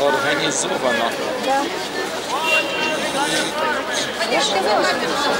Организовано. Да. Я же сказала, что все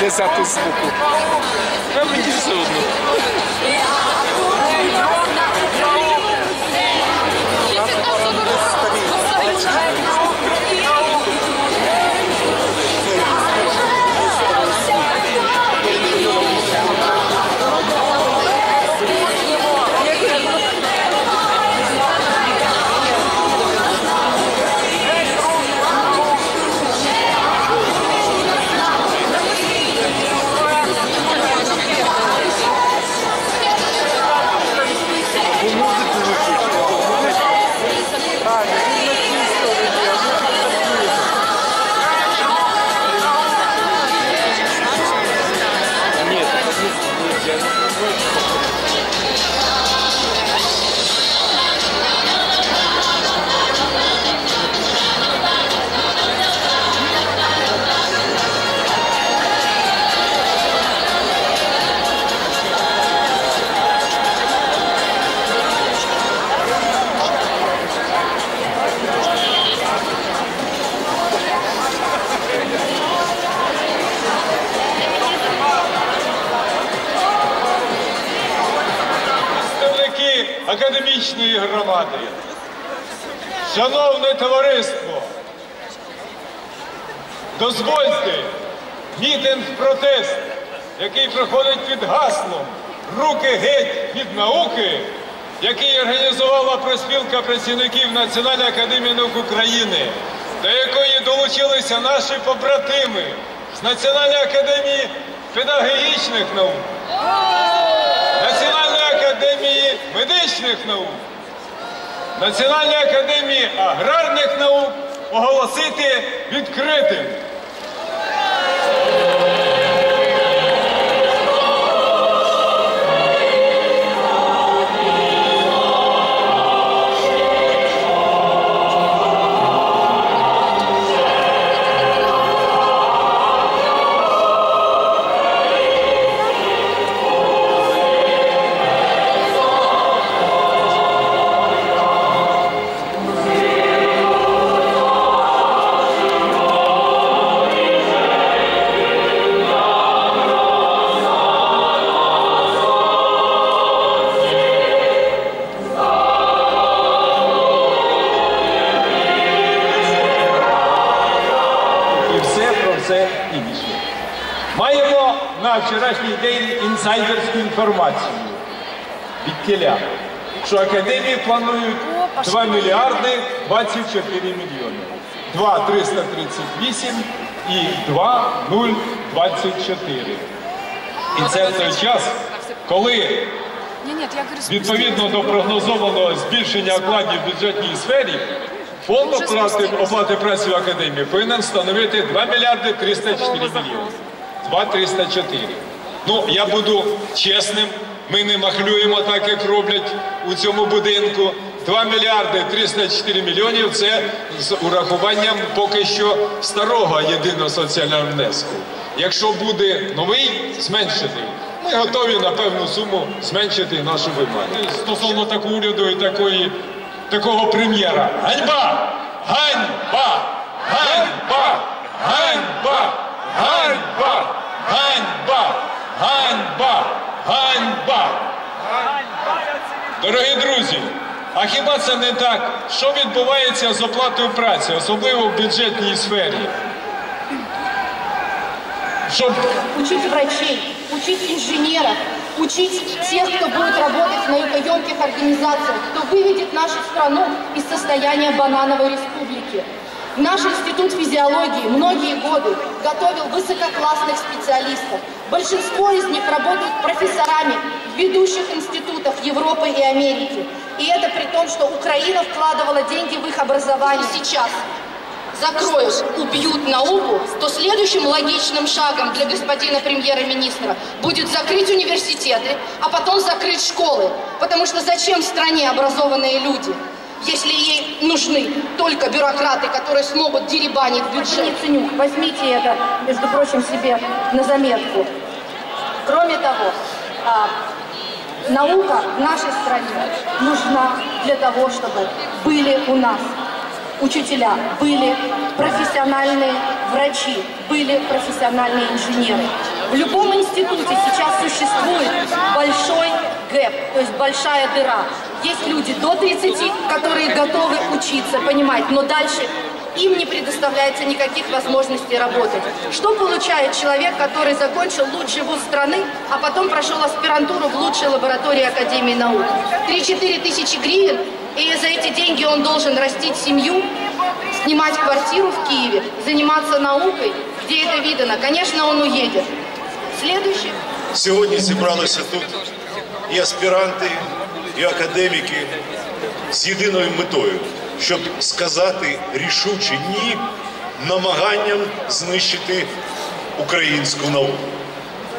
Десятый звуку. Выбрите судно. Академічної громади. Шановне товариство, дозвольте мітинг протест, який проходить під гаслом Руки геть від науки, який організувала проспілка працівників Національної академії наук України, до якої долучилися наші побратими з Національної академії педагогічних наук. Медичних наук, Національної академії аграрних наук оголосити відкритим. Інсайдерську інформацію від тіля, що академії планують 2 мільярди 24 мільйони. 2 338 і 2 024. І це в той час, коли Відповідно до прогнозованого збільшення окладів в бюджетній сфері, фонд оплати, оплати праці в академії повинен становити 2 мільярди 304 мільйони. 2 304. Ну, я буду чесним, ми не махлюємо так, як роблять у цьому будинку. 2 мільярди 304 мільйонів це з урахуванням поки що старого єдиного соціального внеску. Якщо буде новий, зменшений, ми готові на певну суму зменшити нашу вимогу. Стосовно такого уряду і такої, такого прем'єра. Ганьба! Ганьба! а хіба це не так? Що відбувається з оплатою праці, особливо в бюджетній сфері? Щоб учить врачей, учить инженеров, учить тех, кто будет работать в наукоемких организациях, кто выведет нашу страну из состояния банановой республики. Наш институт физиологии многие годы готовил высококлассных специалистов. Большинство из них работают профессорами в ведущих институтах Европы и Америки. И это при том, что Украина вкладывала деньги в их образование. Сейчас закроют, убьют науку, то следующим логичным шагом для господина премьера-министра будет закрыть университеты, а потом закрыть школы. Потому что зачем в стране образованные люди? если ей нужны только бюрократы, которые смогут деребанить бюджет. Ценюк, возьмите это, между прочим, себе на заметку. Кроме того, а, наука в нашей стране нужна для того, чтобы были у нас учителя, были профессиональные врачи, были профессиональные инженеры. В любом институте сейчас существует большой гэп, то есть большая дыра. Есть люди до 30, которые готовы учиться, понимать, но дальше им не предоставляется никаких возможностей работать. Что получает человек, который закончил лучший вуз страны, а потом прошел аспирантуру в лучшей лаборатории Академии наук? 3-4 тысячи гривен, и за эти деньги он должен растить семью, снимать квартиру в Киеве, заниматься наукой, где это видано. Конечно, он уедет. Следующий. Сьогодні зібралися тут і аспіранти, і академіки з єдиною метою, щоб сказати рішуче ні намаганням знищити українську науку.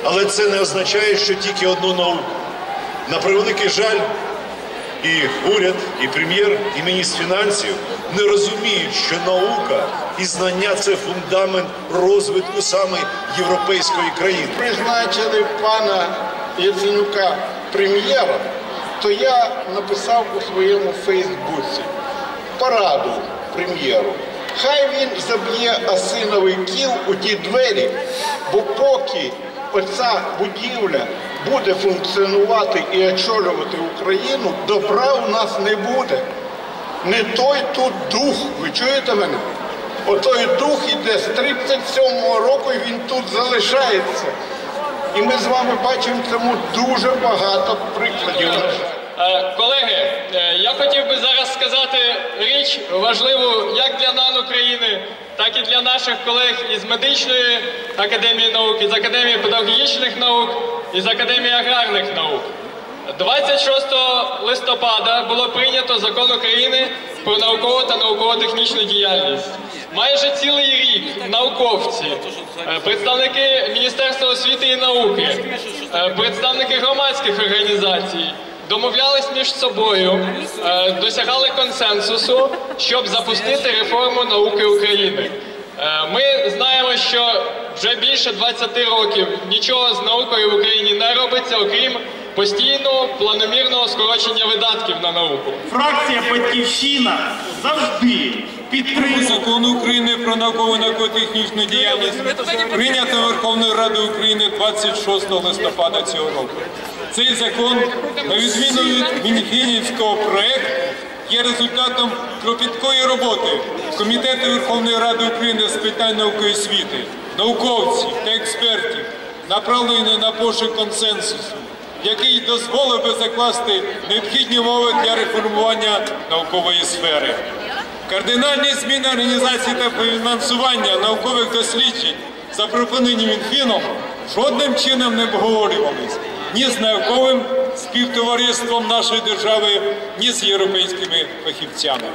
Але це не означає, що тільки одну науку. На превеликий жаль, і уряд, і прем'єр, і міністр фінансів не розуміють, що наука і знання це фундамент розвитку саме європейської країни. призначили пана Яценюка прем'єром, то я написав у своєму Фейсбуці пораду прем'єру. Хай він заб'є осиновий кіл у ті двері, бо поки оця будівля буде функціонувати і очолювати Україну, добра у нас не буде. Не той тут дух, ви чуєте мене? Отой дух іде з 37-го року і він тут залишається. І ми з вами бачимо цьому дуже багато прикладів. Е, Колеги, е, я хотів би зараз сказати річ важливу як для НАН України, так і для наших колег із медичної академії наук, із академії педагогічних наук, із академії аграрних наук. 26 листопада було прийнято закон України про наукову та науково-технічну діяльність. Майже цілий рік науковці, е, представники Міністерства освіти і науки, представники громадських організацій домовлялись між собою, е, досягали консенсусу, щоб запустити реформу науки України. Е, Ми знаємо, що вже більше 20 років нічого з наукою в Україні не робиться, окрім постійного планомірного скорочення видатків на науку. Фракція Батьківщина завжди підтримує Закон України про наукову і науково-технічну діяльність прийнято Верховною Радою України 26 листопада цього року. Цей закон, на відміну від Мінфінівського проекту, є результатом кропіткої роботи Комітету Верховної Ради України з питань науки і освіти, науковців та експертів, направлений на пошук консенсусу, який дозволив би закласти необхідні умови для реформування наукової сфери. Кардинальні зміни організації та фінансування наукових досліджень, запропоновані Мінфіном, жодним чином не обговорювались ні з науковим співтовариством нашої держави, ні з європейськими фахівцями.